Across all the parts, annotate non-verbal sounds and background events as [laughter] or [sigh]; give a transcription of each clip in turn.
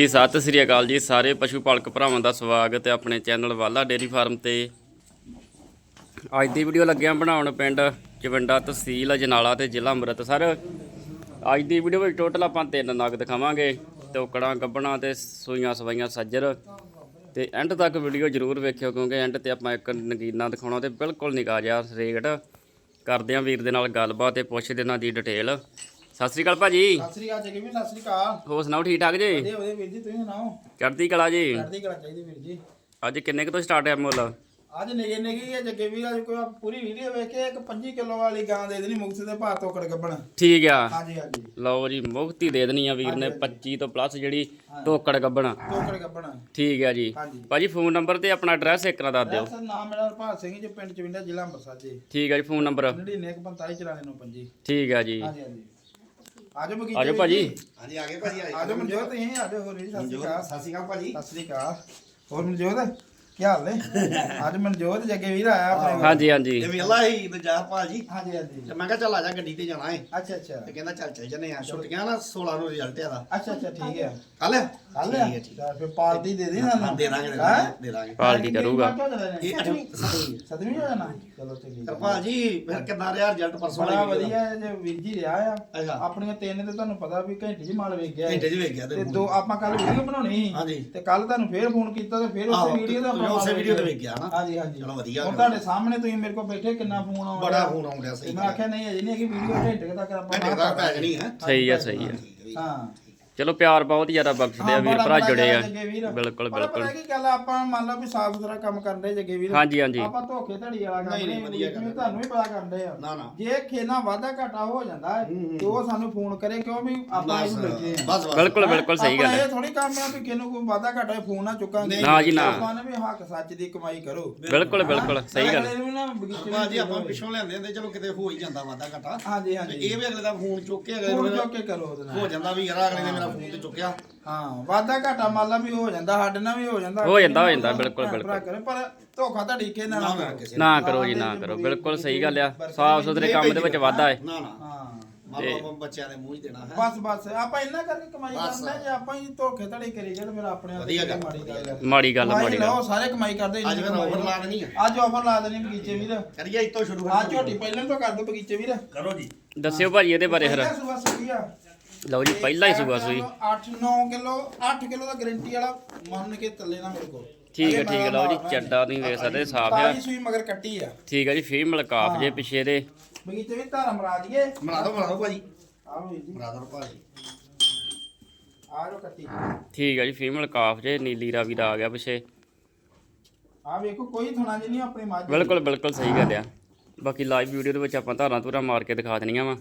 ਜੀ, ਸਤਿ ਸ੍ਰੀ ਅਕਾਲ ਜੀ, ਸਾਰੇ ਪਸ਼ੂ ਪਾਲਕ ਭਰਾਵਾਂ ਦਾ ਸਵਾਗਤ ਹੈ ਆਪਣੇ ਚੈਨਲ ਵਾਲਾ ਡੇਰੀ ਫਾਰਮ ਤੇ। ਅੱਜ ਦੀ ਵੀਡੀਓ ਲੱਗਿਆ ਬਣਾਉਣ ਪਿੰਡ ਚਵੰਡਾ ਤਹਿਸੀਲ ਅਜਨਾਲਾ ਤੇ ਜ਼ਿਲ੍ਹਾ ਅੰਮ੍ਰਿਤਸਰ। ਅੱਜ ਦੀ ਵੀਡੀਓ ਵਿੱਚ ਟੋਟਲ ਆਪਾਂ ਤਿੰਨ ਨਗ ਦਿਖਾਵਾਂਗੇ ਟੋਕੜਾਂ ਗੱਬਣਾ ਤੇ ਸੂਈਆਂ ਸਵਾਈਆਂ ਸੱਜਰ। ਤੇ ਐਂਡ ਤੱਕ ਵੀਡੀਓ ਜ਼ਰੂਰ ਵੇਖਿਓ, ਕਿਉਂਕਿ ਐਂਡ ਤੇ ਆਪਾਂ ਇੱਕ ਨਗੀਨਾ ਦਿਖਾਉਣਾ ਤੇ ਬਿਲਕੁਲ ਨਿਕਾਜਾ ਰੇਟ। ਕਰਦੇ ਆਂ ਵੀਰ ਦੇ ਨਾਲ ਗੱਲਬਾਤ ਤੇ ਪੁੱਛਦੇ ਇਹਨਾਂ ਦੀ ਡਿਟੇਲ ਸਤਿ ਸ੍ਰੀ ਅਕਾਲ ਭਾਜੀ। ਸਤਿ ਸ੍ਰੀ ਅਕਾਲ ਜੀ ਵੀ ਸਤਿ ਸ੍ਰੀ ਅਕਾਲ। ਹੋਰ ਸੁਣਾਓ ਠੀਕ ਠਾਕ ਜੀ? ਵਧੀਆ ਵਧੀਆ ਵੀਰ ਜੀ ਤੁਸੀਂ ਸੁਣਾਓ? ਚੜ੍ਹਦੀ ਕਲਾ ਜੀ? ਚੜ੍ਹਦੀ ਕਲਾ ਚਾਹੀਦੀ ਵੀਰ ਜੀ। ਅੱਜ ਕਿੰਨੇ ਕੁ ਤੋਂ ਸਟਾਰਟ ਹੈ ਮੁੱਲ? ਅੱਜ ਨਿਗੇ ਨਿਗੀ ਹੈ ਜੱਗੇ ਵੀਰ ਅੱਜ ਕੋਈ ਪੂਰੀ ਵੀਡੀਓ ਵੇਖ ਕੇ ਇੱਕ 25 ਕਿਲੋ ਵਾਲੀ ਗਾਂ ਦੇ ਦੇਣੀ ਮੁਕਤ ਦੇ ਭਾਰ ਤੋਂ ਕੜ ਗੱਬਣ ਠੀਕ ਆ। ਹਾਂਜੀ ਹਾਂਜੀ। ਲਓ ਜੀ ਮੁਕਤੀ ਦੇ ਦੇਣੀ ਆ ਵੀਰ ਨੇ 25 ਤੋਂ ਪਲੱਸ ਜਿਹੜੀ ਟੋਕੜ ਗੱਬਣਾ ਤੋਕੜ ਗੱਬਣ ਠੀਕ ਆ ਜੀ। ਹਾਂਜੀ। ਭਾਜੀ ਫੋਨ ਨੰਬਰ ਤੇ ਆਪਣਾ ਐਡਰੈਸ ਇੱਕ ਨਾ ਦੱਸ ਦਿਓ। ਸਰ ਨਾਮ ਮੇਰਾ ਹਰਪਾਲ ਸਿੰਘ ਜੀ ਪਿੰਡ ਚਵਿੰਡਾ ਜ਼ਿਲ੍ਹਾ ਅੰਮ੍ਰਿਤਸਰ ਜੀ। ਠੀਕ ਆ ਜੀ ਫੋਨ ਨੰਬਰ। 9945 ਠੀਕ ਆ ਜੀ। ਹਾਂਜੀ ਹਾਂਜੀ। ਆਜੋ ਬਗੀਚੇ ਆਜੋ ਭਾਜੀ। ਜੀ। ਹਾਂਜੀ ਆ ਗਏ ਭਾਜੀ ਆਜੋ ਮਨਜੋਤ ਤੁਸੀਂ ਆਜੋ ਹੋਰ ਜੀ ਸਤਿ ਸ੍ਰੀ ਅਕਾਲ। ਸਤਿ ਸ਼੍ਰੀ ਅਕਾਲ ਭਾਜੀ। ਸਤਿ ਸ੍ਰੀ ਅਕਾਲ। ਹੋਰ ਮਨਜੋਤ ਕੀ ਹਾਲ ਨੇ? [laughs] ਅੱਜ ਮਨਜੋਤ ਜੱਗੇ ਵੀਰ ਆਇਆ ਆਪਣੇ ਕੋਲ। ਹਾਂਜੀ ਹਾਂਜੀ। ਇਹ ਵੇਲਾ ਹੀ ਦਜਾ ਭਾਜੀ ਹਾਂਜੀ ਹਾਂਜੀ। ਤੇ ਮੈਂ ਕਿਹਾ ਚੱਲ ਆ ਜਾ ਗੱਡੀ ਤੇ ਜਾਣਾ ਏ। ਅੱਛਾ ਅੱਛਾ। ਤੇ ਕਹਿੰਦਾ ਚੱਲ ਚੱਲ ਜੰਨੇ ਆ। ਛੁੱਟੀਆਂ ਨਾ 16 ਨੂੰ ਰਿਜ਼ਲਟ ਆਦਾ ਅੱਛਾ ਅੱਛਾ ਠੀਕ ਹੈ ਕੱਲ ਕੱਲ ਠੀਕ ਹੈ ਠੀਕ ਤਾਂ ਫਿਰ ਪਾਰਟੀ ਦੇ ਦੇ ਸਾਨੂੰ। ਦੇ ਦਾਂਗੇ ਦੇ ਹੈਂ? ਦਾਂਗੇ, ਦੇ ਦਾਂਗੇ। ਪਾਰਟੀ ਕਰੂਗਾ। ਇਹ ਅੱਠਵੀਂ ਸਤਵੀਂ ਸਤਵੀਂ। ਹੋ ਜਾਣਾ ਚਲੋ ਠੀਕ ਪਰ ਹੈ ਭਾਜੀ ਫਿਰ ਕਿੰਨਾ ਰਿਹਾ ਰਿਜ਼ਲਟ ਪਰਸੋਂ ਬੜਾ? ਵਧੀਆ ਜੇ ਵੀਰ ਜੀ ਰਿਹਾ ਆ। ਅੱਛਾ। ਆਪਣੀਆਂ ਤਿੰਨ ਤੇ ਤੁਹਾਨੂੰ ਪਤਾ ਵੀ ਘੰਟੇ ਚ ਮਾਲ ਵੇਚ ਗਿਆ ਹੈ। ਘੰਟੇ ਚ ਵੇਖ ਗਿਆ ਤੇ ਤੇ ਦੋ ਆਪਾਂ ਕੱਲ ਵੀਡੀਓ ਬਣਾਉਣੀ ਸੀ। ਹਾਂਜੀ। ਤੇ ਕੱਲ ਤੁਹਾਨੂੰ ਫੇਰ ਫੋਨ ਕੀਤਾ ਤੇ ਫੇਰ ਆਹੋ, ਉਸੇ ਵੀਡੀਓ ਦਾ ਤੁਸੀਂ ਆਪਾਂ ਉਸੇ ਮਾਲ video ਤੇ ਵੇਖਿਆ। ਵੇਖ ਗਿਆ ਨਾ। ਹਾਂਜੀ ਹਾਂਜੀ ਚਲੋ ਵਧੀਆ ਹੁਣ ਗੱਲ। ਤੁਹਾਡੇ ਸਾਹਮਣੇ ਤੁਸੀਂ ਮੇਰੇ ਕੋਲ ਬੈਠੇ ਕਿੰਨਾ ਫੋਨ ਆਉਂਦਾ ਬੜਾ ਫੋਨ ਆਉਂਦਾ ਸਹੀ ਮੈਂ ਆਖਿਆ ਨਹੀਂ ਅਜੇ ਨਹੀਂ ਹੈਗੀ ਵੀਡੀਓ ਘੰਟੇ ਕੁ ਤੱਕ ਆਪਾਂ ਘੰਟੇ ਦਾ ਪੈ ਜਣੀ ਹੈ। ਸਹੀ ਆ ਸਹੀ ਆ ਹਾਂ। ਚਲੋ ਪਿਆਰ ਬਹੁਤ ਜ਼ਿਆਦਾ ਬਖਸ਼ਦੇ ਆ ਹਾਂ, ਵੀਰ ਭਰਾ ਜੁੜੇ ਆ। ਬਿਲਕੁਲ ਬਿਲਕੁਲ ਪਤਾ ਕੀ ਗੱਲ ਆ, ਆਪਾਂ ਮੰਨ ਲਓ ਵੀ ਸਾਫ਼ ਸੁਥਰਾ ਕੰਮ ਕਰਦੇ ਜੱਗੇ ਵੀਰ। ਹਾਂਜੀ ਹਾਂਜੀ। ਆਪਾਂ ਧੋਖੇ ਧੜੀ ਵਾਲਾ ਕੰਮ ਨਹੀਂ, ਵਧੀਆ। ਤੁਹਾਨੂੰ ਵੀ ਪਤਾ ਕਰਦੇ ਆ। ਨਾ ਨਾ। ਜੇ ਖੇਨਾ ਵਾਧਾ ਘਾਟਾ ਹੋ ਜਾਂਦਾ ਹੈ ਤੇ ਉਹ ਸਾਨੂੰ ਫੋਨ ਕਰੇ ਕਿਉਂ ਵੀ ਆਪਾਂ ਇਹਨੂੰ ਬਸ ਬਸ। ਬਿਲਕੁਲ ਬਿਲਕੁਲ ਸਹੀ ਗੱਲ ਆਪਾਂ ਹੈ। ਇਹ ਥੋੜੀ ਕੰਮ ਆ ਵੀ ਕਿਹਨੂੰ ਕੋਈ ਵਾਧਾ ਘਾਟਾ ਫੋਨ ਨਾ ਚੁੱਕਾਂਗੇ। ਨਾ ਜੀ, ਨਾ। ਆਪਾਂ ਨੇ ਵੀ ਹੱਕ ਸੱਚ ਦੀ ਕਮਾਈ ਕਰੋ। ਬਿਲਕੁਲ ਬਿਲਕੁਲ। ਸਹੀ ਗੱਲ ਅਗਲੇ ਨੂੰ ਬਗੀਚੇ ਭਾਜੀ ਆਪਾਂ ਪਿੱਛੋਂ ਲੈਂਦੇ ਹੁੰਦੇ ਚਲੋ ਕਿਤੇ ਹੋ ਹੀ ਜਾਂਦਾ ਵਾਦਾ ਘਟਾ। ਹਾਂਜੀ ਤੇ ਹਾਂਜੀ ਇਹ ਵੀ ਅਗਲੇ ਦਾ ਫੋਨ ਚੁੱਕ ਕੇ ਅਗਲੇ ਫੋਨ ਚੁੱਕ ਕੇ ਕਰੋ ਉਹਦੇ ਨਾਲ। ਹੋ ਜਾਂਦਾ ਵੀ ਯਾਰ ਅਗਲੇ ਨੇ ਮੇਰਾ ਫੋਨ ਤੇ ਚੁੱਕਿਆ। ਹਾਂ ਵਾਧਾ ਘਾਟਾ ਮੰਨ ਲਾ ਵੀ ਹੋ ਜਾਂਦਾ ਸਾਡੇ ਨਾਲ ਵੀ ਹੋ ਜਾਂਦਾ। ਹੋ ਜਾਂਦਾ, ਹੋ ਜਾਂਦਾ, ਬਿਲਕੁਲ, ਕਰੇ, ਪਰ ਧੋਖਾ ਧੜੀ ਕੇ ਨਾ ਨਾ ਕਰੋ। ਜੀ ਨਾ ਕਰੋ। ਬਿਲਕੁਲ ਸਹੀ ਗੱਲ ਆ। ਸਾਫ਼ ਸੁਥਰੇ ਕੰਮ ਦੇ ਵਿੱਚ ਵਾਧਾ ਹੈ। ਨਾ ਨਾ। ਹਾਂ। ਲਓ ਆਪਾਂ ਬੱਚਿਆਂ ਦੇ ਮੂੰਹ ਹੀ ਦੇਣਾ ਹੈ। ਬਸ ਬਸ ਆਪਾਂ ਇੰਨਾ ਕਰਕੇ ਕਮਾਈ ਬਸ। ਕਰਦੇ ਜੇ ਆਪਾਂ ਹੀ ਧੋਖੇ ਧੜੀ ਕਰੀ ਗਏ ਤੇ ਫਿਰ ਆਪਣੇ ਆਪ ਵਧੀਆ ਗੱਲ। ਮਾੜੀ ਗੱਲ। ਹੈ ਮਾੜੀ ਗੱਲ ਮਾੜੀ ਲਓ, ਗੱਲ। ਸਾਰੇ ਕਮਾਈ ਕਰਦੇ ਅੱਜ ਇੰਨੀ ਫਿਰ ਕਮਾਈ। ਲਓ। ਲਾ ਦੇਣੀ ਹੈ ਅੱਜ ਆਫਰ ਲਾ ਦੇਣੀ ਬਗੀਚੇ ਵੀਰ। ਕਰੀਏ ਇੱਥੋਂ ਸ਼ੁਰੂ ਆ ਝੋਟੀ ਪਹਿਲਾਂ ਤੋਂ ਕਰ ਦੋ ਬਗੀਚੇ ਵੀਰ। ਕਰੋ ਜੀ। ਦੱਸਿਓ ਭਾਜੀ ਇਹਦੇ ਬਾਰੇ ਫਿਰ। ਪਹਿਲਾ ਸੂਆ ਸੂਈ ਆ। ਲਓ ਜੀ ਪਹਿਲਾ ਹੀ ਸੂਆ ਸੂਈ। 8 9 ਕਿਲੋ 8 ਕਿਲੋ ਦਾ ਗਾਰੰਟੀ ਵਾਲਾ ਮੰਨ ਕੇ ਚੱਲੇ ਨਾ ਮੇਰੇ ਕੋਲ। ਠੀਕ ਹੈ ਠੀਕ ਹੈ ਲਓ ਜੀ ਚੱਡਾ ਤੁਸੀਂ ਵੇਖ ਸਕਦੇ ਸਾਫ਼ ਆ ਤਾਜੀ ਸੂਈ ਮਗਰ ਕੱਟੀ ਆ। ਠੀਕ ਹੈ ਜੀ ਫੀਮੇਲ ਕਾਫ ਜੇ ਪਿਛੇ ਦੇ। ਬਗੀਚੇ ਵੀ ਧਾਰਾ ਮਰਾ ਦਈਏ ਬਣਾ ਦੋ ਬਣਾ ਦੋ ਭਾਜੀ। ਆਹ ਵੀਰ ਜੀ। ਬਣਾ ਦੋ ਭਾਜੀ। ਆ ਰੋ ਕੱਟੀ। ਠੀਕ ਹੈ ਜੀ ਫੀਮੇਲ ਕਾਫ ਜੇ ਨੀਲੀ ਰਾਵੀ ਦਾ ਆ ਗਿਆ ਪਿਛੇ। ਆ ਵੇਖੋ ਕੋਈ ਥਣਾ ਜੀ ਨਹੀਂ ਆਪਣੀ ਮੱਝ। ਬਿਲਕੁਲ ਬਿਲਕੁਲ ਸਹੀ ਗੱਲ ਆ। ਬਾਕੀ ਲਾਈਵ ਵੀਡੀਓ ਦੇ ਵਿੱਚ ਆਪਾਂ ਧਾਰਾਂ ਧੁਰਾ ਮਾਰ ਕੇ ਦਿਖਾ ਦੇਣੀਆਂ ਵਾ।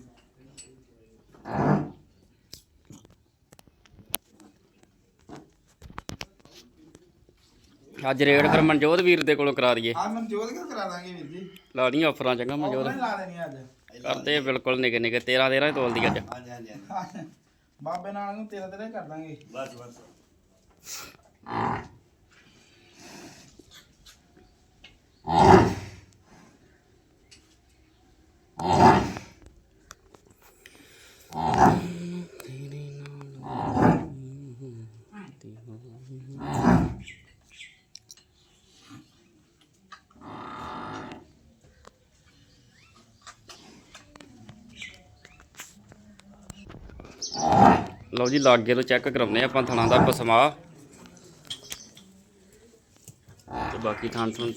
ਅੱਜ ਰੇਡ ਫਿਰ ਮਨਜੋਤ ਵੀਰ ਦੇ ਕੋਲੋਂ ਕਰਾ ਦਈਏ। ਆ ਮਨਜੋਤ ਕੇ ਕਰਾ ਦਾਂਗੇ ਵੀਰ ਜੀ? ਲਾ ਦੀਆਂ ਆਫਰਾਂ ਚੰਗਾ ਮਨਜੋਤ। ਉਹ ਲਾ ਦੇਣੀ ਅੱਜ। ਕਰਦੇ ਬਿਲਕੁਲ ਨਿੱਕੇ ਨਿੱਕੇ 13 13 ਤੋਲਦੀ ਅੱਜ। ਹਾਂਜੀ ਹਾਂਜੀ। ਬਾਬੇ ਨਾਲ ਨੂੰ ਤੇਰਾ ਤੇਰਾ ਕਰ ਦਾਂਗੇ। ਬਸ ਬਸ। [laughs] ਲਓ ਜੀ ਲਾਗੇ ਤੋਂ ਚੈੱਕ ਕਰਾਉਨੇ ਆਪਾਂ ਥਣਾ ਦਾ ਪਸਮਾ ਤੇ ਬਾਕੀ ਥਣ ਥਣ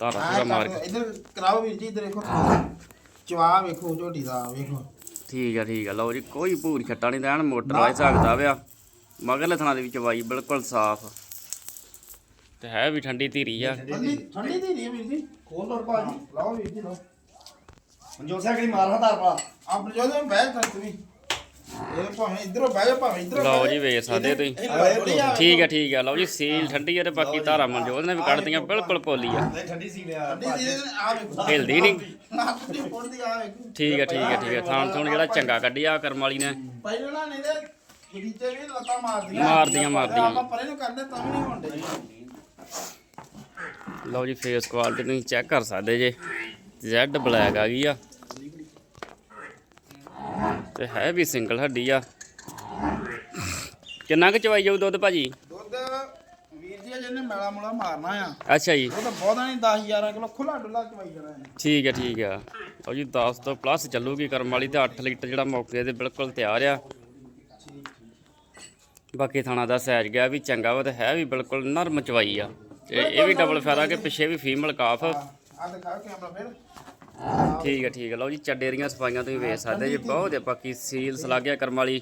ਧਾਰਾ ਪੂਰਾ ਮਾਰ ਕੇ। ਇਧਰ ਕਰਾਓ ਵੀਰ ਜੀ ਇਧਰ ਦੇਖੋ। ਚਵਾ ਵੇਖੋ ਝੋਟੀ ਦਾ ਵੇਖੋ। ਠੀਕ ਆ ਠੀਕ ਆ। ਲਓ ਜੀ ਕੋਈ ਭੂਰ ਛੱਟਾ ਨਹੀਂ ਦੇਣ ਮੋਟਰ ਵਾਲੇ ਸਕਦਾ ਵਿਆ ਮਗਰਲੇ ਥਣਾ ਦੇ ਵਿੱਚ ਵਾਈ ਬਿਲਕੁਲ ਸਾਫ਼। ਤੇ ਹੈ ਵੀ ਠੰਡੀ ਧੀਰੀ ਆ। ਠੰਡੀ ਨਹੀਂ ਵੀਰ ਜੀ। ਖੋਲ ਲੋ ਭਾਜੀ। ਲਾਓ ਵੀਰ ਜੀ ਲਾਓ। ਮਨਜੋਤ ਸਿੰਘ ਮਾਰ ਹਤਾਰ ਪਾ। ਆਪ ਜੋ ਦੇ ਬਹਿ ਕਰ ਤੁਸੀਂ ਇਹ ਭਾਵੇਂ ਇਧਰੋਂ ਬਹਿ ਜਾ ਭਾਵੇਂ ਇਧਰੋਂ ਲਓ ਜੀ ਵੇਖ ਸਕਦੇ ਤੁਸੀਂ। ਠੀਕ ਆ ਠੀਕ ਆ ਲਓ ਜੀ ਸੀਲ ਠੰਡੀ ਆ ਤੇ ਬਾਕੀ ਧਾਰਾ ਮਨਜੋਤ ਨੇ ਵੀ ਕੱਢਦੀਆਂ ਬਿਲਕੁਲ ਪੋਲੀ ਆ। ਨਹੀਂ ਠੰਡੀ ਸੀ ਲਿਆ ਠੰਡੀ ਦੀ ਆ ਵੇਖੋ। ਹਿਲਦੀ ਨਹੀਂ। ਨਾ ਠੰਡੀ ਫੁੱਟਦੀ ਆ ਵੇਖੋ। ਠੀਕ ਆ ਠੀਕ ਆ ਠੀਕ ਆ ਥਾਣ ਥੂਣ ਜਿਹੜਾ ਚੰਗਾ ਕੱਢਿਆ ਕਰਮ ਵਾਲੀ ਨੇ। ਪਹਿਲਾਂ ਨਾ ਨਹੀਂ ਤੇ ਬਗੀਚੇ ਵੀ ਲੱਤਾਂ ਮਾਰਦੀਆਂ। ਮਾਰਦੀਆਂ, ਮਾਰਦੀਆਂ। ਆਪਾਂ ਪਰੇ ਨੂੰ ਕਰਦੇ ਤਾਂ ਵੀ ਨਹੀਂ ਹੁੰਦੇ ਲਓ ਜੀ ਫੇਸ ਕੁਆਲਿਟੀ ਤੁਸੀਂ ਚੈੱਕ ਕਰ ਸਕਦੇ ਜੇ। ਜ਼ੈਡ ਬਲੈਕ ਆ ਗਈ ਆ। ਤੇ ਹੈ ਵੀ ਸਿੰਗਲ ਹੱਡੀ ਆ। ਕਿੰਨਾ ਕੁ ਚਵਾਈ ਜਾਊ ਦੁੱਧ ਭਾਜੀ? ਦੁੱਧ ਵੀਰ ਜੀ ਜਿਹਨੇ ਮੈਲਾ ਮੁਲਾ ਮਾਰਨਾ ਆ। ਅੱਛਾ ਜੀ। ਉਹ ਤਾਂ ਬਹੁਤਾ ਨਹੀਂ 10 11 ਕਿਲੋ ਖੁੱਲਾ ਡੁੱਲਾ ਚਵਾਈ ਜਾਣਾ ਹੈ ਠੀਕ ਹੈ ਠੀਕ ਹੈ ਲਓ ਜੀ 10 ਤੋਂ ਪਲੱਸ ਚੱਲੂਗੀ ਕਰਮ ਵਾਲੀ ਤੇ 8 ਲੀਟਰ ਜਿਹੜਾ ਮੌਕੇ ਤੇ ਬਿਲਕੁਲ ਤਿਆਰ ਆ। ਬਾਕੀ ਥਾਣਾ ਦਾ ਸੈਜ ਗਿਆ ਵੀ ਚੰਗਾ ਵਾ ਤੇ ਹੈ ਵੀ ਬਿਲਕੁਲ ਨਰਮ ਚਵਾਈ ਆ। ਤੇ ਇਹ ਵੀ ਡਬਲ ਫਾਇਦਾ ਕਿ ਪਿੱਛੇ ਵੀ ਫੀਮੇਲ ਕਾਫ ਆ ਦਿਖਾ ਕੈਮਰਾ ਫਿਰ। ਠੀਕ ਹੈ ਠੀਕ ਹੈ ਲਓ ਜੀ ਚੱਡੇ ਦੀਆਂ ਸਫਾਈਆਂ ਤੁਸੀਂ ਵੇਖ ਸਕਦੇ ਜੀ ਬਹੁਤ ਹੈ ਬਾਕੀ ਸੀਲ ਸਲਾਗਿਆ ਕਰਮ ਵਾਲੀ।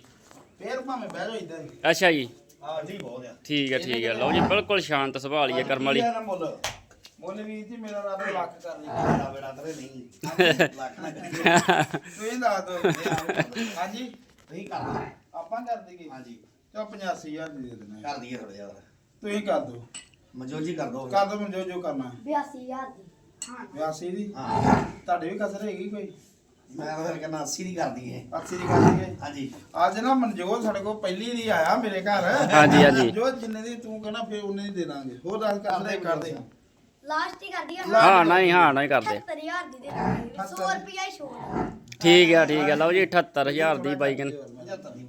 ਫੇਰ ਭਾਵੇਂ ਬਹਿ ਜਾਓ ਇਦਾਂ ਹੀ। ਅੱਛਾ ਜੀ। ਹਾਂ ਜੀ ਬਹੁਤ ਆ। ਠੀਕ ਹੈ ਠੀਕ ਹੈ ਲਓ ਜੀ ਬਿਲਕੁਲ ਸ਼ਾਂਤ ਸੁਭਾਅ ਹੈ ਕਰਮ ਵਾਲੀ। ਮੁੱਲ ਵੀਰ ਜੀ ਮੇਰਾ ਰੱਬ ਲੱਖ ਕਰ ਲਈ। ਮੇਰਾ ਬੇੜਾ ਤਰੇ ਨਹੀਂ ਲੱਖ ਨਾ ਕਰੀਏ ਤੁਸੀਂ ਦੱਸ ਦਿਓ। ਹਾਂਜੀ। ਨਹੀਂ ਕਰਦਾ ਆਪਾਂ ਕਰ ਦਈਏ। ਹਾਂਜੀ। ਚਾ 85000 ਦੀ ਦੇ ਦੇਣਾ ਕਰ ਦਈਏ ਥੋੜਾ ਜਿਹਾ। ਤੁਸੀਂ ਕਰ ਦਿਓ। ਮਨਜੋਤ ਜੀ ਕਰ ਦੋ ਕਰ ਦਿਓ ਮੈਨੂੰ ਜੋ ਜੋ ਕਰਨਾ। ਹੈ 82000 ਦੀ। 82 ਦੀ? ਹਾਂ। ਤੁਹਾਡੇ ਵੀ ਕਸਰ ਹੈਗੀ ਕੋਈ? ਮੈਂ ਤਾਂ ਫਿਰ ਕਹਿੰਦਾ 80 ਦੀ ਕਰ ਦਈਏ। 80 ਦੀ ਕਰ ਦਈਏ? ਹਾਂਜੀ। ਅੱਜ ਨਾ ਮਨਜੋਤ ਸਾਡੇ ਕੋਲ ਪਹਿਲੀ ਦੀ ਆਇਆ ਮੇਰੇ ਘਰ। ਹਾਂਜੀ, ਹਾਂਜੀ। ਜੋ ਜਿੰਨੇ ਦੀ ਤੂੰ ਕਹਿਣਾ ਫਿਰ ਉਹਨੇ ਦੀ ਦੇ ਦਾਂਗੇ। ਹੋਰ ਦੱਸ ਕਰਦੇ ਕਰਦੇ ਲਾਸਟ ਹੀ ਕਰਦੀ ਹਾਂ ਨਹੀਂ ਹਾਂ ਨਹੀਂ ਕਰਦੇ। 78000 ਦੀ ਦੇ ਦਾਂਗੇ। 100 ਰੁਪਿਆ ਹੀ ਛੋੜ। ਠੀਕ ਹੈ ਠੀਕ ਹੈ ਲਓ ਜੀ 78000 ਦੀ ਬਾਈ ਕਹਿੰਦੇ। 75 ਦੀ।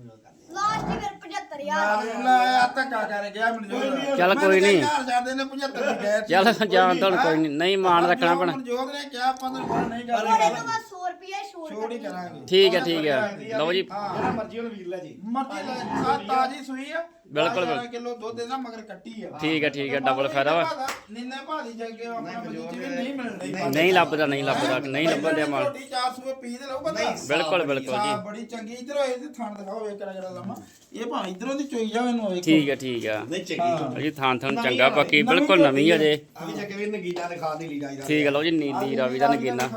ਲਾਸਟ ਹੀ ਫਿਰ 75000 ਦੀ ਲੈ ਆ ਧੱਕਾ ਕਰ ਗਿਆ ਮਨਜੋਤ ਚੱਲ ਕੋਈ ਨਹੀਂ। ਘਰ ਜਾਂਦੇ ਨੇ 75 ਦੀ ਚੱਲ ਜਾਣ ਤੋਂ ਕੋਈ ਨਹੀਂ ਨਹੀਂ ਮਾਣ ਰੱਖਣਾ ਪੈਣਾ। ਮਨਜੋਤ ਨੇ ਕਿਹਾ ਆਪਾਂ ਨੂੰ ਨਹੀਂ ਕਰਦੇ ਤੋਂ ਬਾਅਦ 100 ਰੁਪਿਆ ਹੀ ਛੋੜ ਛੋੜ ਹੀ। ਕਰਾਂਗੇ ਠੀਕ ਹੈ। ਠੀਕ ਹੈ ਲਓ ਜੀ। ਜਿਹੜਾ ਮਰਜ਼ੀ ਉਹਨੂੰ ਵੀਰ ਲੈ ਜੀ। ਮਰਜ਼ੀ ਲੈ ਆ ਤਾਜੀ ਸੂਈ ਆ। ਬਿਲਕੁਲ, 11 ਕਿਲੋ ਦੁੱਧ ਦੇ ਨਾ ਮਗਰ ਕੱਟੀ ਆ। ਠੀਕ ਹੈ ਠੀਕ ਹੈ ਡਬਲ ਫਾਇਦਾ ਵਾ। ਨਿੰਨੇ ਭਾਦੀ ਜੱਗੇ ਆਪਣਾ ਬਗੀਚੇ ਵੀ। ਨਹੀਂ ਮਿਲਣੀ ਨਹੀਂ ਲੱਭਦਾ ਨਹੀਂ ਲੱਭਦਾ ਨਹੀਂ ਲੱਭਣ ਦਿਆ ਮਾਲ। ਰੋਟੀ 400 ਪੀ ਦੇ ਲਓ ਪਤਾ ਬਿਲਕੁਲ ਬਿਲਕੁਲ ਜੀ। ਬੜੀ ਚੰਗੀ। ਇਧਰੋਂ ਇਹ ਤੇ ਥਣ ਦਿਖਾਓ ਵੇਖ ਕਿਹੜਾ ਕਿਹੜਾ ਲੰਮਾ। ਇਹ ਭਾਵੇਂ ਇਧਰੋਂ ਦੀ ਚੋਈ ਜਾਵੇ ਇਹਨੂੰ ਵੇਖੋ। ਠੀਕ ਹੈ ਠੀਕ ਹੈ। ਨਹੀਂ ਚੰਗੀ ਜੀ ਥਾਂ ਥਾਂ ਚੰਗਾ ਬਾਕੀ ਬਿਲਕੁਲ ਨਵੀਂ ਅਜੇ ਆ ਵੀ ਚੱਕੇ ਵੀ ਨਗੀਨਾ ਨੇ ਖਾ ਦੀ ਲਈ ਜਾਈਦਾ ਠੀਕ ਹੈ ਲਓ ਜੀ ਨੀਲੀ ਰਾਵੀ ਦਾ ਨਗੀਨਾ।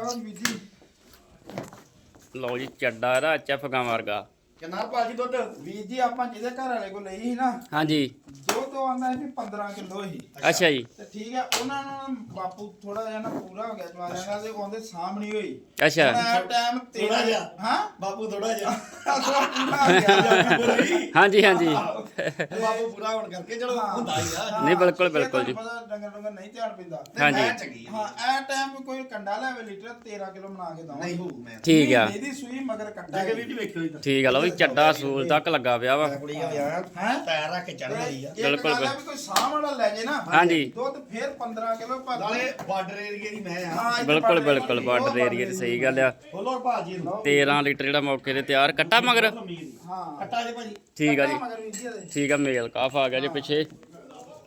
ਲਓ ਜੀ ਚੱਡਾ ਇਹਦਾ ਐਚਐਫ ਗਾਂ ਵਰਗਾ। ਕਿੰਨਾ ਭਾਜੀ ਦੁੱਧ? ਵੀਰ ਜੀ ਆਪਾਂ ਜਿਹਦੇ ਘਰ ਵਾਲੇ ਕੋਲ ਲਈ ਸੀ ਨਾ ਹਾਂਜੀ। ਜੋ ਤੋਂ ਆਂਦਾ ਸੀ 15 ਕਿਲੋ ਹੀ ਅੱਛਾ ਜੀ। ਤੇ ਠੀਕ ਹੈ ਉਹਨਾਂ ਨੂੰ ਬਾਪੂ ਥੋੜਾ ਜਿਹਾ ਨਾ ਪੂਰਾ ਹੋ ਗਿਆ ਜਵਾਨਾਂ ਦਾ ਤੇ ਉਹਦੇ ਸਾਹਮਣੇ ਹੋਈ। ਅੱਛਾ। ਟਾਈਮ ਥੋੜਾ ਜਿਹਾ। ਹਾਂ? ਬਾਪੂ ਥੋੜਾ ਜਿਹਾ। ਅਸਲਾ ਪੂਰਾ ਹੋ। ਗਿਆ ਹਾਂਜੀ। ਹਾਂਜੀ ਬਾਪੂ ਪੂਰਾ ਹੋਣ ਕਰਕੇ ਚਲੋ ਹੁੰਦਾ ਹੀ ਆ। ਨਹੀਂ, ਬਿਲਕੁਲ, ਬਿਲਕੁਲ ਜੀ। ਪਤਾ ਡੰਗਰ ਡੰਗਰ ਨਹੀਂ ਧਿਆਨ ਪੈਂਦਾ। ਤੇ ਹਾਂਜੀ। ਮੈਂ ਚੰਗੀ ਆ। ਹਾਂ ਇਹ ਟਾਈਮ ਕੋਈ ਕੰਡਾ ਲੈਵੇ ਲੀਟਰ 13 ਕਿਲੋ ਬਣਾ ਕੇ ਦਵਾਂ। ਨਹੀਂ ਹੋਊ ਮੈਂ ਠੀਕ ਆ। ਇਹਦੀ ਸੂਈ ਮਗਰ ਕੱਟਾ ਜਗੇ ਵੀ ਵੇਖਿਓ ਇਧਰ ਠੀਕ ਆ ਲਓ ਵੀ। ਚੱਡਾ ਸੂਲ ਤੱਕ ਲੱਗਾ ਪਿਆ ਵਾ। ਕੁੜੀ ਆ ਵਿਆਹ ਹੈਂ? ਪੈਰ ਰੱਖ ਕੇ ਚੜ੍ਹ ਗਈ ਆ। ਬਿਲਕੁਲ, ਬਿਲਕੁਲ ਵੀ ਕੋਈ ਸਾਹ ਵਾਲਾ ਲੈ ਜੇ ਨਾ ਹਾਂਜੀ। ਦੁੱਧ ਫੇਰ 15 ਕਿਲੋ ਭਰ ਨਾਲੇ ਬਾਰਡਰ ਏਰੀਏ ਦੀ ਮੈਂ ਆ। ਬਿਲਕੁਲ ਬਾਰਡਰ ਬਿਲਕੁਲ ਏਰੀਏ ਬਾਰਡਰ ਏਰੀਆ ਦੀ ਸਹੀ ਗੱਲ ਆ। ਬੋਲੋ ਭਾਜੀ ਨੂੰ। 13 ਲੀਟਰ ਜਿਹੜਾ ਮੌਕੇ ਤੇ ਤਿਆਰ ਕੱਟਾ ਮਗਰ? ਹਾਂ। ਕੱਟਾ ਜੇ ਭਾਜੀ। ਠੀਕ ਆ ਜੀ। ਮਗਰ ਵੀਰ ਜੀ ਇਹਦੇ। ਠੀਕ ਆ ਮੇਲ ਕਾਫ ਆ ਗਿਆ ਜੇ ਪਿੱਛੇ।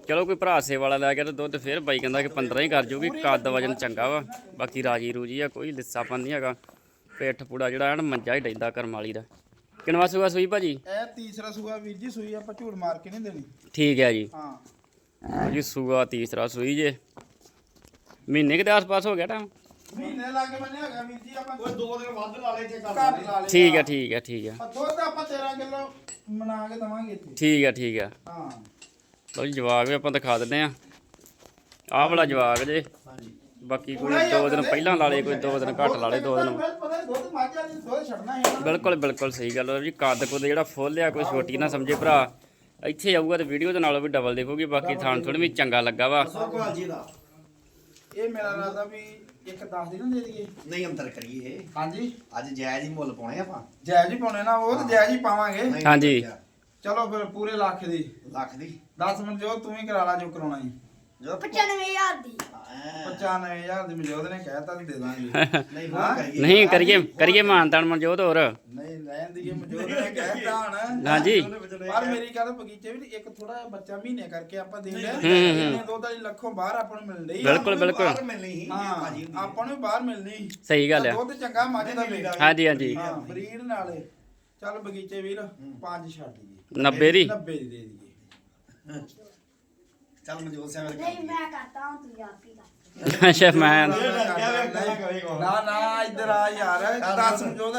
ਚਲੋ ਕੋਈ ਭਰਾ ਸੇ ਵਾਲਾ ਲੈ ਗਿਆ ਤੇ ਦੁੱਧ ਫੇਰ ਬਾਈ ਕਹਿੰਦਾ ਕਿ 15 ਹੀ ਕਰ ਜੂਗੀ ਕੱਦ ਵਜਨ ਚੰਗਾ ਵਾ। ਬਾਕੀ ਰਾਜੀ ਰੂਜੀ ਆ ਕੋਈ ਲਿੱਸਾਪਨ ਨਹੀਂ ਹੈਗਾ। ਪਿੱਠ ਪੂੜਾ ਜਿਹੜਾ ਐਨ ਮੰਜਾ ਹੀ ਡੈਂਦਾ ਕਰਮ ਵਾਲੀ ਦਾ। ਕਿਨਵਾ ਸੂਆ ਸੂਈ ਭਾਜੀ? ਇਹ ਤੀਸਰਾ ਸੂਆ ਵੀਰ ਜੀ ਸੂਈ ਆਪਾਂ ਝੂੜ ਮਾਰ ਕੇ ਨਹੀਂ ਦੇਣੀ। ਠੀਕ ਹੈ ਜੀ। ਹਾਂ। ਜੀ ਸੂਆ ਤੀਸਰਾ ਸੂਈ ਜੇ। ਮਹੀਨੇ ਕੁ ਦੇ ਆਸ-ਪਾਸ ਹੋ ਗਿਆ ਟਾਈਮ ਮਹੀਨੇ ਲੱਗ ਬੰਨੇ ਹੈਗਾ ਵੀਰ ਜੀ ਆਪਾਂ ਕੋਈ ਦੋ ਦਿਨ ਵੱਧ ਲਾ ਲੈ ਜੇ ਕਰ ਘੱਟ ਲਾ ਲਿਆ ਠੀਕ ਹੈ ਠੀਕ ਹੈ ਠੀਕ ਹੈ। ਆ ਦੁੱਧ ਆਪਾਂ 13 ਕਿਲੋ ਬਣਾ ਕੇ ਦਵਾਂਗੇ ਇੱਥੇ। ਠੀਕ ਹੈ ਠੀਕ ਹੈ। ਹਾਂ। ਲਓ ਜੀ ਜਵਾਗ ਵੀ ਆਪਾਂ ਦਿਖਾ ਦਿੰਦੇ ਆ ਆਹ ਵਾਲਾ ਜਵਾਗ ਜੇ। ਹਾਂਜੀ। ਬਾਕੀ ਕੋਈ ਦੋ ਦਿਨ ਪਹਿਲਾਂ ਲਾ ਲੇ ਕੋਈ ਦੋ ਦਿਨ ਘੱਟ ਲਾ ਲੇ ਦੋ ਦਿਨ। ਪਤਾ ਦੁੱਧ ਮਾਝਾ ਦੀ ਦੁੱਧ ਛੱਡਣਾ ਹੈ ਇਹਨਾਂ ਨੇ। ਬਿਲਕੁਲ ਬਿਲਕੁਲ ਸਹੀ ਗੱਲ ਹੈ ਜੀ। ਕੱਦ ਕੁੱਦ ਜਿਹੜਾ ਫੁੱਲ ਆ ਕੋਈ ਛੋਟੀ ਨਾ ਸਮਝੇ ਭਰਾ। ਇੱਥੇ ਆਊਗਾ ਤੇ ਵੀਡੀਓ ਦੇ ਨਾਲੋਂ ਵੀ ਡਬਲ ਦੇਖੋਗੇ ਬਾਕੀ ਥਾਣ ਥੋੜੀ ਵੀ ਚੰਗਾ ਲੱਗਾ ਵਾ। ਸੋ ਭਾਜੀ ਦਾ ਇਹ ਮੇਰਾ ਰਾਦਾ ਵੀ ਇੱਕ 10 ਦੀ ਨਾ ਦੇ ਦਈਏ। ਨਹੀਂ ਅੰਦਰ ਕਰੀਏ। ਹਾਂਜੀ। ਅੱਜ ਜਾਇਜ਼ ਹੀ ਮੁੱਲ ਪਾਉਣੇ ਆਪਾਂ। ਜਾਇਜ਼ ਹੀ ਪਾਉਣੇ ਨਾ ਉਹ ਤੇ ਜਾਇਜ਼ ਹੀ ਪਾਵਾਂਗੇ। ਨਹੀਂ ਹਾਂਜੀ। ਚਲੋ ਫਿਰ ਪੂਰੇ ਲੱਖ ਦੀ। ਲੱਖ ਦੀ। 10 ਮਿੰਟ ਜੋ ਤੂੰ ਹੀ ਕਰਾ ਲਾ ਜੋ ਕਰਾਉਣਾ ਹੈ। ਜਦੋਂ 95000 ਦੀ। ਐਂ, 95000 ਦੀ ਮਜੋਦ ਨੇ ਕਹਿਤਾ ਵੀ ਦੇ ਦਾਂਗੇ। ਨਹੀਂ ਹਾਂ? ਹੋਰ ਕਰੀਏ। ਨਹੀਂ ਕਰੀਏ ਕਰੀਏ। ਮਾਨਤਾਨ ਮਨਜੋਤ ਹੋਰ। ਨਹੀਂ ਲੈਣ ਦੀ ਮਜੋਦ ਨੇ ਕਹਿਤਾ ਹਣ। ਹਾਂਜੀ। ਪਰ ਮੇਰੀ ਗੱਲ ਬਗੀਚੇ ਵੀ ਇੱਕ ਥੋੜਾ ਜਿਹਾ ਬੱਚਾ ਮਹੀਨੇ ਕਰਕੇ ਆਪਾਂ ਦੇ ਲਿਆ। ਹੂੰ, ਹੂੰ। ਇੰਨੇ ਦੋ ਵਾਲੀ ਲੱਖੋਂ ਬਾਹਰ ਆਪਾਂ ਨੂੰ ਬਿਲਕੁਲ, ਬਿਲਕੁਲ। ਬਾਹਰ ਮਿਲਣੀ ਸੀ ਹਾਂ ਭਾਜੀ ਹੁੰਦੀ ਆਪਾਂ ਨੂੰ ਵੀ ਬਾਹਰ ਮਿਲਣੀ ਸਹੀ ਗੱਲ ਆ। ਦੁੱਧ ਚੰਗਾ ਮੱਝ ਦਾ ਵੀ। ਹਾਂਜੀ ਹਾਂਜੀ। ਹਾਂ ਬਰੀਡ ਨਾਲੇ। ਚੱਲ ਬਗੀਚੇ ਵੀਰ ਪੰਜ ਛੱਡ ਦਈਏ। 90 ਦੀ? 90 ਦੀ ਦੇ ਦਈਏ। ਚੱਲ ਮਨਜੋਤ ਸਿੰਘ ਨਹੀਂ ਮੈਂ ਕਰਤਾ ਹਾਂ ਤੂੰ ਆਪ ਹੀ ਕਰ ਅੱਛਾ ਮੈਂ ਨਾ ਨਾ ਇੱਧਰ ਆ ਯਾਰ ਦੱਸ ਮਜੋਦ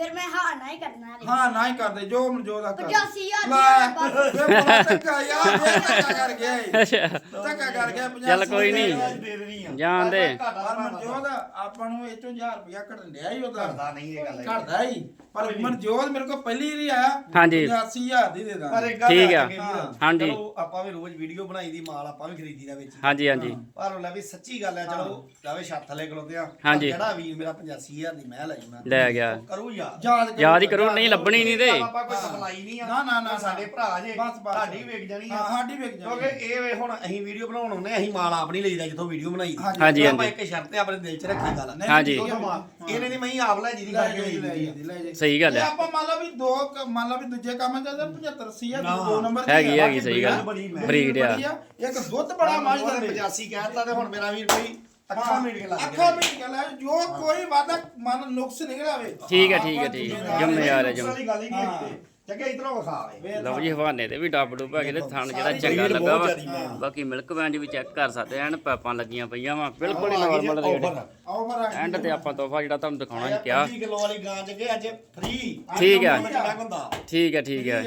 ਫਿਰ ਮੈਂ ਹਾਂ ਨਾ ਹੀ ਕਰਨਾ ਰੇ ਹਾਂ ਨਾ ਹੀ ਕਰਦੇ ਜੋ ਮਜੋਦ ਆ ਕਰ। 85000 ਲੈ, ਦੀ ਬਸ। ਵੇ ਬੜਾ ਧੱਕਾ ਯਾਰ ਵੇ ਧੱਕਾ ਕਰ ਗਿਆ ਈ। ਅੱਛਾ। ਧੱਕਾ ਕਰ ਗਿਆ 50 ਚੱਲ ਕੋਈ ਨਹੀਂ। ਦੇ। ਦੇਣੀ ਆ ਜਾਣ ਦੇ ਪਰ ਮਨਜੋਤ ਆਪਾਂ ਨੂੰ ਇਹ ਚੋਂ 1000 ਰੁਪਇਆ ਘਟਣ ਡਿਆ ਹੀ ਉਹਦਾ। ਕਰਦਾ ਨਹੀਂ ਇਹ ਗੱਲ ਘਟਦਾ ਹੀ। ਪਰ ਮਨਜੋਤ ਮੇਰੇ ਕੋਲ ਪਹਿਲੀ ਵਾਰੀ ਆਇਆ ਹਾਂਜੀ। 85000 ਦੀ ਦੇ ਦਾਂ ਪਰ ਇੱਕ ਗੱਲ ਠੀਕ ਆ। ਹੈ ਕਿ ਵੀਰ, ਹਾਂਜੀ। ਚਲੋ ਆਪਾਂ ਵੀ ਰੋਜ਼ ਵੀਡੀਓ ਬਣਾਈ ਦੀ ਮਾਲ ਆਪਾਂ ਵੀ ਖਰੀਦੀ ਦਾ ਵਿੱਚ। ਹਾਂਜੀ ਹਾਂਜੀ। ਪਰ ਉਹ ਲੈ ਵੀ ਸੱਚੀ ਗੱਲ ਹੈ ਚਲੋ ਜਾਵੇ ਛੱਤ ਥੱਲੇ ਖਲੋਤੇ ਆ। ਹਾਂਜੀ। ਜਿਹੜਾ ਵੀਰ ਮੇਰਾ 85000 ਦੀ ਮੈਂ। ਲੈ ਗਿਆ। ਕਰੂ ਯਾਰ ਯਾਦ ਯਾਦ ਹੀ ਕਰੋ ਨਹੀਂ ਲੱਭਣੀ ਨਹੀਂ ਤੇ ਆਪਾਂ ਕੋਈ ਸਪਲਾਈ ਨਹੀਂ ਆ ਨਾ, ਨਾ, ਨਾ, ਸਾਡੇ ਭਰਾ ਜੇ ਬਸ, ਬਸ। ਸਾਡੀ ਵੇਖ ਜਾਣੀ ਆ ਹਾਂ ਸਾਡੀ ਵੇਖ ਕਿਉਂਕਿ ਜਾਣੀ ਇਹ ਵੇ ਹੁਣ ਅਸੀਂ ਵੀਡੀਓ ਬਣਾਉਣ ਆਉਂਦੇ ਅਸੀਂ ਮਾਲ ਆਪ ਨਹੀਂ ਲਈਦਾ ਜਿੱਥੋਂ ਵੀਡੀਓ ਬਣਾਈ ਦੀ। ਹਾਂਜੀ, ਹਾਂਜੀ, ਆਪਾਂ। ਇੱਕ ਸ਼ਰਤ ਆਪਣੇ ਦਿਲ 'ਚ ਰੱਖੀ ਗੱਲ ਨਹੀਂ, ਹਾਂਜੀ। ਹੈ, ਹਾਂ। ਇਹਨੇ ਨਹੀਂ ਮੈਂ ਆਪ ਲੈ ਜਿਹਦੀ ਲੈ ਕਰਕੇ ਲੈ ਲਈ ਲੈ ਜਾਈ। ਸਹੀ ਗੱਲ ਹੈ ਆਪਾਂ ਮੰਨ ਲਾ ਵੀ ਦੋ ਕ- ਮੰਨ ਲਾ ਵੀ ਦੂਜੇ ਕੰਮ ਚ 75 80 ਆ ਨਾ। ਦੋ ਨੰਬਰ ਦੀ ਹੈਗੀ। ਹੈਗੀ ਸਹੀ ਗੱਲ ਬੜੀ ਮੈਂ- ਬਰੀਡ ਆ ਇੱਕ ਦੁੱਧ ਬੜਾ ਮਾਝ ਦਿੰਦੇ 85 ਕਹਿਤਾ ਤੇ ਹੁਣ ਮੇਰਾ ਵੀਰ ਕੋਈ ਅੱਖਾਂ ਮੀਟ ਕੇ ਲੱਗ ਅੱਖਾਂ ਮੀਟ ਕੇ ਲੈ ਜੋ ਕੋਈ ਵਾਦਾ ਮਨ ਨੁਕਸ ਨਿਕਲ ਆਵੇ ਠੀਕ ਹੈ ਠੀਕ ਹੈ ਠੀਕ ਹੈ। ਜ਼ਿੰਮੇਵਾਰ ਹੈ ਵਾਲੀ ਜਮ। ਗੱਲ ਹੀ ਨਹੀਂ ਹੈਗੀ ਜੱਗੇ ਇਧਰੋਂ ਵਿਖਾਵੇ ਵੇ ਲਓ ਜੀ ਹਵਾਨੇ ਤੇ ਵੀ ਡੱਬ ਡੁੱਬ ਹੈਗੇ ਤੇ ਥਣ ਜਿਹੜਾ ਚੰਗਾ ਬਰੀਡ ਲੱਗਾ ਬਹੁਤ ਵਾ ਜ਼ਿਆਦੀ ਮੈਂ। ਬਾਕੀ ਮਿਲਕ ਵੈਂਜ ਵੀ ਚੈੱਕ ਕਰ ਸਕਦੇ ਐਨ ਪਾਈਪਾਂ ਲੱਗੀਆਂ ਪਈਆਂ ਵਾ। ਬਿਲਕੁਲ ਹੀ ਨਾਰਮਲ ਰੇਟ। ਐਂਡ ਤੇ ਆਪਾਂ ਤੋਹਫਾ ਜਿਹੜਾ ਤੁਹਾਨੂੰ ਦਿਖਾਉਣਾ ਸੀ ਕਿਹਾ। 20 ਕਿਲੋ ਵਾਲੀ ਗਾਂ ਜੱਗੇ ਅੱਜ ਫ੍ਰੀ ਠੀਕ ਹੁੰਦਾ ਠੀਕ ਹੈ ਠੀਕ ਹੈ।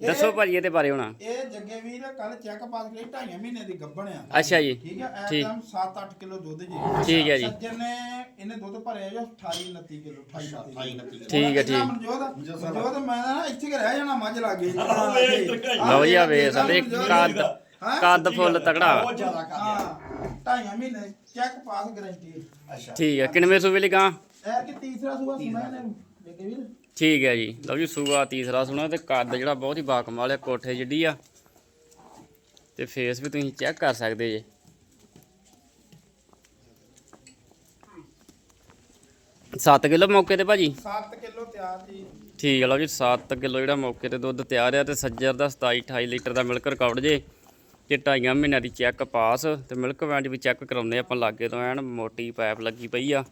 ਦੱਸੋ ਭਾਜੀ ਇਹਦੇ ਬਾਰੇ ਹੁਣ। ਇਹ ਜੱਗੇ ਵੀਰ ਕੱਲ ਚੈੱਕ ਪਾਸ ਕਰੀ 2.5 ਮਹੀਨੇ ਦੀ ਗੱਭਣ ਆ। ਅੱਛਾ ਜੀ। ਠੀਕ ਹੈ ਠੀਕ। ਐਟਮ 7-8 ਕਿਲੋ ਦੁੱਧ ਜੀ। ਠੀਕ ਹੈ ਜੀ। ਸੱਜਣ ਨੇ ਇਹਨੇ ਦੁੱਧ ਭਰਿਆ ਜੋ 28 29 ਕਿਲੋ 28 28 29 ਠੀਕ ਹੈ, ਠੀਕ। ਮਨਜੋਤ ਮਨਜੋਤ ਮੈਂ ਨਾ ਇੱਥੇ ਕਿ ਰਹਿ ਜਾਣਾ ਮੱਝ ਲੱਗੇ ਲਓ ਜੀ ਆ ਵੇ ਸਾਡੇ ਕੱਦ ਕੱਦ ਫੁੱਲ ਬਹੁਤ ਜ਼ਿਆਦਾ ਕਰ ਹਾਂ ਢਾਈਆਂ ਮਹੀਨੇ ਚੈੱਕ ਪਾਸ ਗਾਰੰਟੀ ਅੱਛਾ। ਠੀਕ ਹੈ ਕਿੰਨਵੇਂ ਸੂਬੇ ਲਈ ਗਾਂ? ਇਹ ਕਿ ਤੀਸਰਾ ਸੂਆ ਸੁਣਾ ਇਹਨੇ ਜੱਗੇ ਵੀਰ? ਠੀਕ ਹੈ ਜੀ। ਲਓ ਜੀ ਸੂਆ ਤੀਸਰਾ ਸੁਣਾ ਤੇ ਕੱਦ ਜਿਹੜਾ ਬਹੁਤ ਹੀ ਬਾਕਮਾਲ ਹੈ ਕੋਠੇ ਜਿੱਡੀ ਆ। ਤੇ ਫੇਸ ਵੀ ਤੁਸੀਂ ਚੈੱਕ ਕਰ ਸਕਦੇ ਜੇ। ਸੱਤ ਕਿਲੋ ਮੌਕੇ ਤੇ ਭਾਜੀ? 7 ਕਿਲੋ ਤਿਆਰ ਜੀ। ਠੀਕ ਹੈ ਲਓ ਜੀ 7 ਕਿਲੋ ਜਿਹੜਾ ਮੌਕੇ ਤੇ ਦੁੱਧ ਤਿਆਰ ਆ ਤੇ ਸੱਜਰ ਦਾ 27 28 ਲੀਟਰ ਦਾ ਮਿਲਕ ਰਿਕਾਰਡ ਜੇ। ਤੇ ਢਾਈਆਂ ਮਹੀਨਿਆਂ ਦੀ ਚੈੱਕ ਪਾਸ ਤੇ ਮਿਲਕ ਵੈਂਡ ਵੀ ਚੈੱਕ ਕਰਾਉਂਦੇ ਆਪਾਂ ਲਾਗੇ ਤੋਂ ਐਨ ਮੋਟੀ ਪਾਈਪ ਲੱਗੀ ਪਈ ਆ।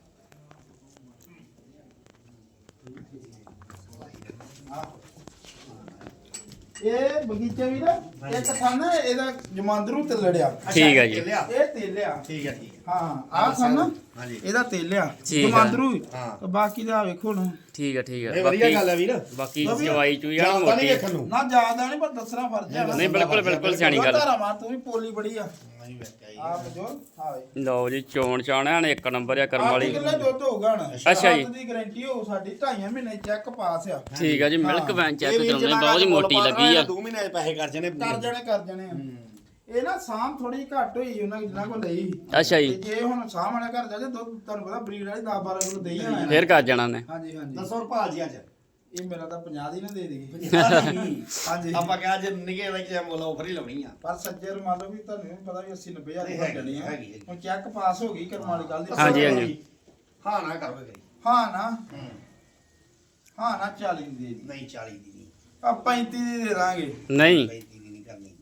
ਇਹ ਬਗੀਚੇ ਵੀਰ ਇੱਕ ਥਾਂ ਨਾ ਇਹਦਾ ਜਮਾਂਦਰੂ ਤੇ ਲੜਿਆ ਠੀਕ ਹੈ ਜੀ। ਇਹ ਤੇਲਿਆ। ਠੀਕ ਹੈ ਠੀਕ ਹੈ ਹਾਂ ਆਹ ਥਾਂ ਨਾ ਹਾਂਜੀ। ਇਹਦਾ ਤੇਲਿਆ ਠੀਕ ਹੈ। ਜਮਾਂਦਰੂ ਹਾਂ। ਤੇ ਬਾਕੀ ਦਾ ਵੇਖੋ ਨਾ ਠੀਕ ਹੈ ਠੀਕ ਇਹ ਹੈ ਵਧੀਆ ਬਾਕੀ ਗੱਲ ਹੈ ਵੀਰ। ਬਾਕੀ ਵਧੀਆ। ਜਵਾਈ ਚੂਈ ਆ ਜਾਂਦਾ ਨਹੀਂ ਮੋਟੀ। ਵੇਖਣ ਨੂੰ। ਨਾ ਜ਼ਿਆਦਾ ਨਹੀਂ ਪਰ ਦੱਸਣਾ ਫਰਜ਼ ਹੈ। ਨਾ ਨਹੀਂ ਬਿਲਕੁਲ ਬਿਲਕੁਲ ਸਿਆਣੀ ਗੱਲ। ਧਾਰਾ ਮਾਰ ਤੂੰ ਵੀ ਪੋਲੀ ਬੜੀ ਆ। ਨਹੀਂ ਵੇਖਿਆ ਜੀ। ਆਪ ਜੋ ਹਾਵੇ ਲਓ ਜੀ ਚੋਣ ਚਾਣਿਆ ਨੇ ਇੱਕ ਨੰਬਰ ਆ ਕਰਮ ਆਹ ਵਾਲੀ। ਕਿੱਲੇ ਦੁੱਧ ਹੋਊਗਾ ਨਾ ਅੱਛਾ। ਜੀ। ਸੱਤ ਦੀ ਗਾਰੰਟੀ ਹੋਊ ਸਾਡੀ ਢਾਈਆਂ ਮਹੀਨੇ ਚੈੱਕ ਪਾਸ ਆ। ਠੀਕ ਹੈ ਜੀ ਮਿਲਕ ਵੈਨ ਚੈੱਕ ਇਹ ਵੀਰ ਕਰਾਉਂਦੇ ਜਿੰਨਾ ਬਹੁਤ ਹੀ ਮੁੱਲ ਮੋਟੀ ਪਾਉਣਾ ਲੱਗੀ ਆ। ਦੋ ਮਹੀਨੇ ਦੇ ਪੈਸੇ ਕਰ ਜਣੇ ਕਰ ਜਾਣੇ ਕਰ ਜਾਣੇ ਆ। ਇਹ ਨਾ ਸਾਮ ਥੋੜੀ ਘੱਟ ਹੋਈ ਉਹਨਾਂ ਜਿੰਨਾ ਕੋਲ ਲਈ ਅੱਛਾ ਤੇ ਜੀ ਜੇ ਹੁਣ ਸਾਹਮਣੇ ਘਰ ਜਾ ਜੇ ਦੁੱਧ ਤੁਹਾਨੂੰ ਪਤਾ ਬਰੀਡ ਵਾਲੀ 10 12 ਕਿਲੋ ਦੇਈ ਜਾਣਾ ਫੇਰ ਕਰ ਜਾਣਾ ਨੇ ਹਾਂਜੀ ਹਾਂਜੀ। ਦੱਸੋ ਰੁਪਾ ਜੀ ਅੱਜ। ਇਹ ਮੇਰਾ ਤਾਂ 50 ਦੀ ਨਾ ਦੇ ਦੇਗੀ ਹਾਂਜੀ। ਆਪਾਂ ਕਿਹਾ ਜੇ ਨਿਗੇ ਦਾ ਕਿ ਮੁੱਲ ਆਫਰ ਹੀ ਲਾਉਣੀ ਆ। ਪਰ ਸੱਜਰ ਮੰਨ ਲਓ ਵੀ ਤੁਹਾਨੂੰ ਪਤਾ ਵੀ 80 90 ਹਜ਼ਾਰ ਦੀ ਜਾਣੀ ਆ। ਹੁਣ ਚੈੱਕ ਪਾਸ ਹੋ ਗਈ ਕਰਮ ਵਾਲੀ ਗੱਲ ਦੀ। ਹਾਂਜੀ, ਹਾਂਜੀ। ਹਾਂ ਨਾ ਕਰੋਗੇ ਕਰੀ ਹਾਂ ਨਾ। ਹੂੰ। ਹਾਂ ਨਾ 40 ਦੀ ਨਹੀਂ 40 ਦੀ ਨਹੀਂ। ਆ 35 ਦੀ ਦੇ ਦਾਂਗੇ। ਨਹੀਂ। 35 ਦੀ ਨਹੀਂ ਕਰਨੀ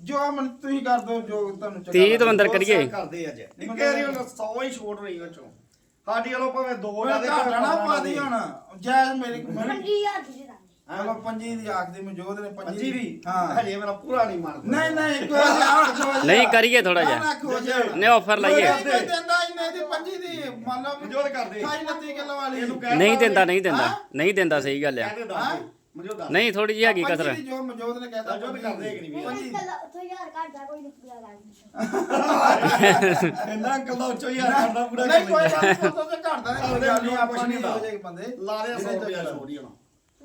ਜੋ ਮਨ ਤੁਸੀਂ ਕਰ ਦਿਓ ਜੋ ਤੁਹਾਨੂੰ ਚੰਗਾ ਤੀਹ ਤੋਂ। ਅੰਦਰ ਕਰੀਏ। ਕਰਦੇ ਅੱਜ। ਨਿੱਕੇ ਰੀ ਉਹਨਾਂ 100 ਹੀ ਛੋਟ ਰਹੀ ਉਹ ਚੋਂ ਸਾਡੀ ਵੱਲੋਂ ਭਾਵੇਂ ਦੋ ਨਾ ਦੇ ਘਾਟਾ ਨਾ ਪਾ ਦੀ ਹੁਣ। ਜਾਇਜ਼ ਮੇਰੇ ਮੇਰੀ ਪੰਜੀ ਦੀ ਦੇ ਦਾਂਗੇ। ਚਲੋ ਪੰਜੀ ਦੀ ਆਖਦੀ ਮੌਜੂਦ ਨੇ ਪੰਜੀ ਦੀ? ਹਾਂ। ਹਜੇ ਮੇਰਾ ਪੂਰਾ ਨਹੀਂ ਮੰਨਦਾ ਨਹੀਂ ਨਹੀਂ ਕੋਈ ਨਹੀਂ ਖੋ ਜਾ ਨਹੀਂ ਕਰੀਏ ਥੋੜਾ ਜਿਹਾ। ਜਾ ਨਹੀਂ ਆਫਰ ਲਾਈਏ। ਨਹੀਂ ਦਿੰਦਾ ਇੰਨੇ ਦੀ ਪੰਜੀ ਦੀ ਮੰਨ ਲਓ ਮਨਜੋਤ ਕਰਦੇ। 28 ਕਿਲੋ ਵਾਲੀ। ਇਹਨੂੰ ਕਹਿ ਨਹੀਂ ਦਿੰਦਾ ਨਹੀਂ ਦਿੰਦਾ। ਹਾਂ? ਨਹੀਂ ਦਿੰਦਾ ਸਹੀ ਗੱਲ ਆ। ਕਹਿੰਦੇ ਦੱਸ ਦੇ ਮਨਜੋਤ ਦੱਸ। ਨਹੀਂ ਥੋੜੀ ਜਿਹੀ ਹੈਗੀ ਕਸਰ। ਪੰਜੀ ਦੀ ਜੋ ਮੌਜੂਦ ਨੇ ਕਹਿਤਾ ਮਨਜੋਤ ਕਰਦੇ ਕਿ ਨਹੀਂ ਵੀਰ? ਨਹੀਂ ਕੱਲ ਉੱਥੋਂ ਹਜ਼ਾਰ ਘੱਟ ਦਾ ਕੋਈ ਨਹੀਂ ਪੂਰਾ ਕਰਨਾ ਕਹਿੰਦਾ ਅੰਕਲ ਦਾ ਉੱਚੋ ਯਾਰ ਕਰਦਾ ਪੂਰਾ ਨਹੀਂ ਕੋਈ ਕਰ ਗੱਲ ਨਹੀਂ ਤੋਂ ਤੇ ਘਟਦਾ ਨਹੀਂ ਕੋਈ ਗੱਲ ਨਹੀਂ ਆਪਾਂ ਨਹੀਂ ਹੋ ਹੁੰਦਾ। ਜਾਏ ਬੰਦੇ। ਲਾ ਦੇ 100 ਰੁਪਏ ਛੋੜ ਹੀ ਹੋਣਾ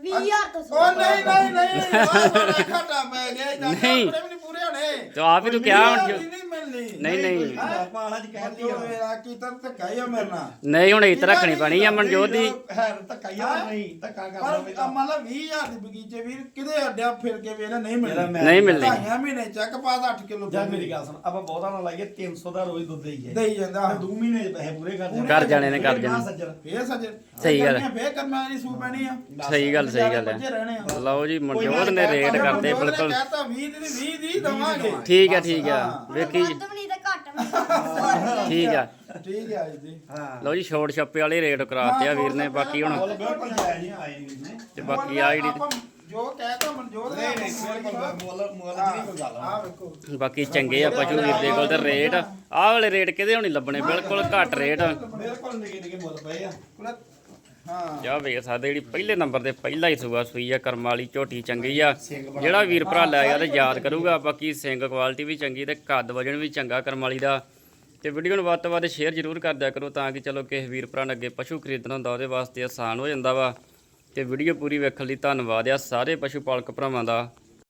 20000 ਤੋਂ ਉਹ ਨਹੀਂ ਨਹੀਂ ਨਹੀਂ ਉਹ ਬੜਾ ਘਾਟਾ ਪੈ ਗਿਆ ਇਹਦਾ ਨਹੀਂ। ਆਪਣੇ ਵੀ ਨਹੀਂ ਪੂਰੇ ਹੋਣੇ। ਤੇ ਆਪ ਹੀ ਤੂੰ ਕਿਹਾ ਹੁਣ ਨਹੀਂ ਜੋ- ਨਹੀਂ ਮਿਲਣੀ। ਨਹੀਂ ਨਹੀਂ। ਆਪਾਂ ਅੱਜ ਕਹਿੰਦੀ ਜੋ ਆ। ਮੇਰਾ ਕੀਤਾ ਧੱਕਾ ਹੀ ਆ ਮੇਰੇ ਨਾਲ। ਨਹੀਂ ਹੁਣ ਇੱਜ਼ਤ ਰੱਖਣੀ ਪੈਣੀ ਆ ਮਨਜੋਤ ਦੀ। ਹੈ ਧੱਕਾ ਹੀ ਆ। ਨਹੀਂ ਧੱਕਾ ਕਰਦਾ ਪਰ ਮੰਨ ਲਾ 20000 ਦੀ ਬਗੀਚੇ ਵੀਰ ਕਿਤੇ ਅੱਡਿਆ ਫਿਰ ਕੇ ਵੇਲੇ ਨਹੀਂ ਮਿਲਣੀ। ਨਹੀਂ ਮਿਲਣੀ। ਢਾਈਆਂ ਮਹੀਨੇ ਚੱਕ ਪਾਸ 8 ਕਿਲੋ ਜਾਂ ਮੇਰੀ ਗੱਲ ਸੁਣ ਆਪਾਂ ਬਹੁਤਾ ਨਾ ਲਾਈਏ 300 ਦਾ ਰੋਜ਼ ਦੁੱਧ ਦੇਈਏ ਦੇਈ ਜਾਂਦਾ। ਤੇ ਦੋ ਮਹੀਨੇ ਚ ਪੈਸੇ ਪੂਰੇ ਕਰ ਕਰ ਜਾਣੇ। ਨੇ, ਕਰ ਜਾਣੇ। ਸੱਜਣ। ਫੇਰ ਸੱਜ ਸਹੀ ਗੱਲ ਹੈ। ਫੇਰ ਕਰਮਾ ਦੀ ਸੂ ਪੈਣੀ ਆ। ਸਹੀ ਗੱਲ ਸਹੀ ਗੱਲ ਹੈ। ਰਹਿਣੇ ਆ। ਲਓ ਜੀ ਮਨਜੋਤ ਨੇ ਰੇਟ ਕਰਦੇ ਬਿਲਕੁਲ। ਕਹਤਾ 20 ਦੀ 20 ਦੀ ਦਵਾਂਗੇ। ਠੀਕ ਹੈ ਠੀਕ ਆ ਹਾਂ। ਵੇਖੀ ਜੀ। ਵੱਧ ਵੀ ਨਹੀਂ ਤੇ ਘੱਟ ਵੀ ਨਹੀਂ ਠੀਕ ਆ ਠੀਕ ਹੈ ਜੀ। ਹਾਂ। ਲਓ ਜੀ ਛੋਟ ਛੱਪੇ ਵਾਲੇ ਰੇਟ ਕਰਾਤੇ ਆ ਵੀਰ ਨੇ ਬਾਕੀ ਹੁਣ ਬਿਲਕੁਲ ਜਾਇਜ਼ ਨਹੀਂ ਨੇ ਤੇ ਬਾਕੀ ਆ ਜਿਹੜੀ ਆਪਾਂ ਜੋ ਕਹਿਤਾ ਮਨਜੋਤ ਨੇ ਨਹੀਂ ਨਹੀਂ ਬਿਲਕੁਲ ਮੁੱਲ ਮੁੱਲ ਦੀ ਨਹੀਂ ਕੋਈ ਗੱਲ ਆ। ਵੇਖੋ। ਬਾਕੀ ਚੰਗੇ ਆ ਪਸ਼ੂ ਵੀਰ ਦੇ ਕੋਲ ਤੇ ਰੇਟ। ਆਹ ਵਾਲੇ ਰੇਟ ਕਿਤੇ ਹੋਣੀ ਲੱਭਣੇ? ਬਿਲਕੁਲ ਘੱਟ ਰੇਟ। ਬਿਲਕੁਲ ਨਿੱਕੇ ਨਿੱਕੇ ਮੁੱਲ ਪਏ ਆ। ਹਾਂ। ਜਾ ਵੇਖ ਸਕਦੇ ਜਿਹੜੀ ਪਹਿਲੇ ਨੰਬਰ ਤੇ ਪਹਿਲਾ ਹੀ ਸੂਆ ਸੂਈ ਆ, ਕਰਮ ਵਾਲੀ ਝੋਟੀ ਚੰਗੀ ਆ। ਜਿਹੜਾ ਵੀਰ ਭਰਾ ਲੈ ਗਿਆ ਤੇ ਯਾਦ ਕਰੂਗਾ, ਬਾਕੀ ਸਿੰਗ ਕੁਆਲਿਟੀ ਵੀ ਚੰਗੀ ਤੇ ਕੱਦ ਵਜਣ ਵੀ ਚੰਗਾ ਕਰਮ ਵਾਲੀ ਦਾ। ਤੇ ਵੀਡੀਓ ਨੂੰ ਵੱਧ ਤੋਂ ਵੱਧ ਸ਼ੇਅਰ ਜ਼ਰੂਰ ਕਰ ਦਿਆ ਕਰੋ ਤਾਂ ਕਿ ਚਲੋ ਕਿਸੇ ਵੀਰ ਭਰਾ ਨੇ ਅੱਗੇ ਪਸ਼ੂ ਖਰੀਦਣਾ ਹੁੰਦਾ, ਉਹਦੇ ਵਾਸਤੇ ਆਸਾਨ ਹੋ ਜਾਂਦਾ ਵਾ। ਤੇ ਵੀਡੀਓ ਪੂਰੀ ਵੇਖਣ ਲਈ ਧੰਨਵਾਦ ਆ ਸਾਰੇ ਪਸ਼ੂ ਪਾਲਕ ਭਰਾਵਾਂ ਦਾ।